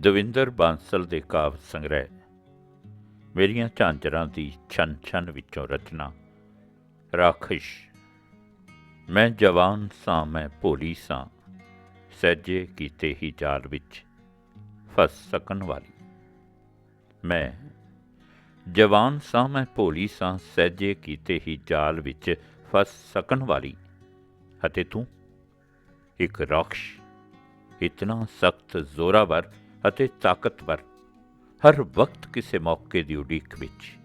ਦਵਿੰਦਰ ਬਾਂਸਲ ਦੇ ਕਾਵਿ ਸੰਗ੍ਰਹਿ। ਮੇਰੀਆਂ ਝਾਂਜਰਾਂ ਦੀ ਛਨ ਛਨ ਵਿੱਚੋਂ ਰਚਨਾ। ਰਾਖਸ਼। ਮੈਂ ਜਵਾਨ ਸਾਂ, ਮੈਂ ਭੋਲੀ ਸਾਂ। ਸਹਿਜੇ ਕੀਤੇ ਹੀ ਜਾਲ ਵਿੱਚ ਫਸ ਸਕਣ ਵਾਲੀ। ਮੈਂ ਜਵਾਨ ਸਾਂ, ਮੈਂ ਭੋਲੀ ਸਾਂ। ਸਹਿਜੇ ਕੀਤੇ ਹੀ ਜਾਲ ਵਿੱਚ ਫਸ ਸਕਣ ਵਾਲੀ। ਅਤੇ ਤੂੰ? ਇੱਕ ਰਾਖਸ਼। ਇਤਨਾ ਸਖਤ ਜ਼ੋਰਾਵਰ ਅਤੇ ਤਾਕਤਵਰ। ਹਰ ਵਕਤ ਕਿਸੇ ਮੌਕੇ ਦੀ ਉਡੀਕ ਵਿੱਚ।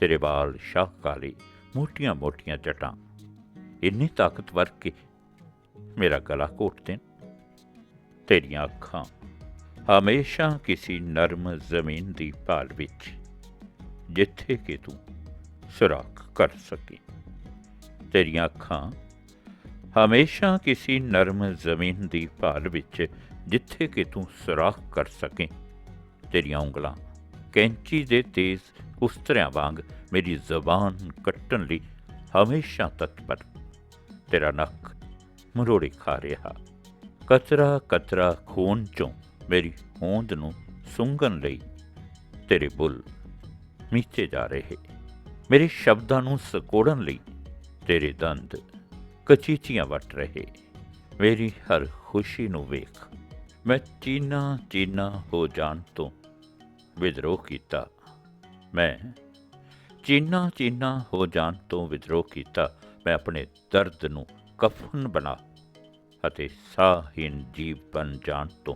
ਤੇਰੇ ਵਾਲ ਸ਼ਾਹ ਕਾਲੇ ਮੋਟੀਆਂ ਮੋਟੀਆਂ ਜਟਾਂ। ਇੰਨੀ ਤਾਕਤਵਰ ਕਿ ਮੇਰਾ ਗਲਾ ਘੋਟ ਦੇਣ। ਤੇਰੀਆਂ ਅੱਖਾਂ ਹਮੇਸ਼ਾ ਕਿਸੇ ਨਰਮ ਜ਼ਮੀਨ ਦੀ ਭਾਲ ਵਿੱਚ, ਜਿੱਥੇ ਕਿ ਤੂੰ ਸੁਰਾਖ ਕਰ ਸਕੇ। ਤੇਰੀਆਂ ਅੱਖਾਂ ਹਮੇਸ਼ਾ ਕਿਸੇ ਨਰਮ ਜ਼ਮੀਨ ਦੀ ਭਾਲ ਵਿੱਚ ਜਿੱਥੇ ਕਿ ਤੂੰ ਸੁਰਾਖ ਕਰ ਸਕੇ। ਤੇਰੀਆਂ ਉਂਗਲਾਂ ਕੈਂਚੀ ਦੇ ਤੇਜ਼ ਉਸਤਰਿਆਂ ਵਾਂਗ ਮੇਰੀ ਜ਼ਬਾਨ ਕੱਟਣ ਲਈ ਹਮੇਸ਼ਾ ਤਤਪਰ। ਤੇਰਾ ਨੱਕ ਮਰੋੜੇ ਖਾ ਰਿਹਾ। ਕਚਰਾ ਕਚਰਾ ਖੂਨ ਚੋਂ ਮੇਰੀ ਹੋਂਦ ਨੂੰ ਸੁੰਘਣ ਲਈ ਤੇਰੇ ਬੁੱਲ ਨੀਚੇ ਜਾ ਰਹੇ। ਮੇਰੇ ਸ਼ਬਦਾਂ ਨੂੰ ਸਕੋੜਨ ਲਈ ਤੇਰੇ ਦੰਦ ਕਚੀਚੀਆਂ ਵੱਟ ਰਹੇ। ਮੇਰੀ ਹਰ ਖੁਸ਼ੀ ਨੂੰ ਵੇਖ ਮੈਂ ਚੀਨਾ ਚੀਨਾ ਹੋ ਜਾਣ ਤੋਂ ਵਿਦਰੋਹ ਕੀਤਾ। ਮੈਂ ਚੀਨਾ ਚੀਨਾ ਹੋ ਜਾਣ ਤੋਂ ਵਿਦਰੋਹ ਕੀਤਾ। ਮੈਂ ਆਪਣੇ ਦਰਦ ਨੂੰ ਕਫਨ ਬਣਾ ਅਤੇ ਸਾਹੀਨ ਜੀਵ ਬਣ ਜਾਣ ਤੋਂ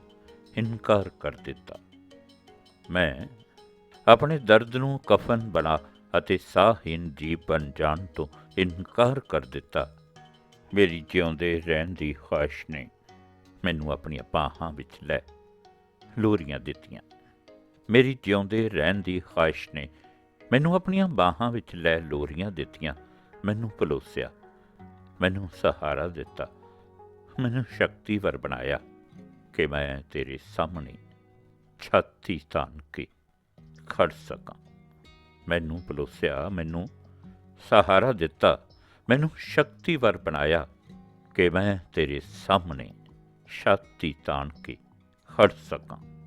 ਇਨਕਾਰ ਕਰ ਦਿੱਤਾ। ਮੈਂ ਆਪਣੇ ਦਰਦ ਨੂੰ ਕਫਨ ਬਣਾ ਅਤੇ ਸਾਹੀਨ ਜੀਵ ਬਣ ਜਾਣ ਤੋਂ ਇਨਕਾਰ ਕਰ ਦਿੱਤਾ। ਮੇਰੀ ਜਿਉਂਦੇ ਰਹਿਣ ਦੀ ਖੁਆਇਸ਼ ਨੇ ਮੈਨੂੰ ਆਪਣੀਆਂ ਬਾਹਾਂ ਵਿੱਚ ਲੈ ਲੋਰੀਆਂ ਦਿੱਤੀਆਂ। ਮੇਰੀ ਜਿਉਂਦੇ ਰਹਿਣ ਦੀ ਖੁਆਇਸ਼ ਨੇ ਮੈਨੂੰ ਆਪਣੀਆਂ ਬਾਹਾਂ ਵਿੱਚ ਲੈ ਲੋਰੀਆਂ ਦਿੱਤੀਆਂ। ਮੈਨੂੰ ਪਲੋਸਿਆ ਮੈਨੂੰ ਸਹਾਰਾ ਦਿੱਤਾ, ਮੈਨੂੰ ਸ਼ਕਤੀਵਰ ਬਣਾਇਆ ਕਿ ਮੈਂ ਤੇਰੇ ਸਾਹਮਣੇ ਛਾਤੀ ਤਾਨ ਕੇ ਖੜ ਸਕਾਂ। ਮੈਨੂੰ ਪਲੋਸਿਆ ਮੈਨੂੰ ਸਹਾਰਾ ਦਿੱਤਾ ਮੈਨੂੰ ਸ਼ਕਤੀਵਰ ਬਣਾਇਆ ਕਿ ਮੈਂ ਤੇਰੇ ਸਾਹਮਣੇ ਛਾਤੀ ਤਾਣ ਕੇ ਖੜ ਸਕਾਂ।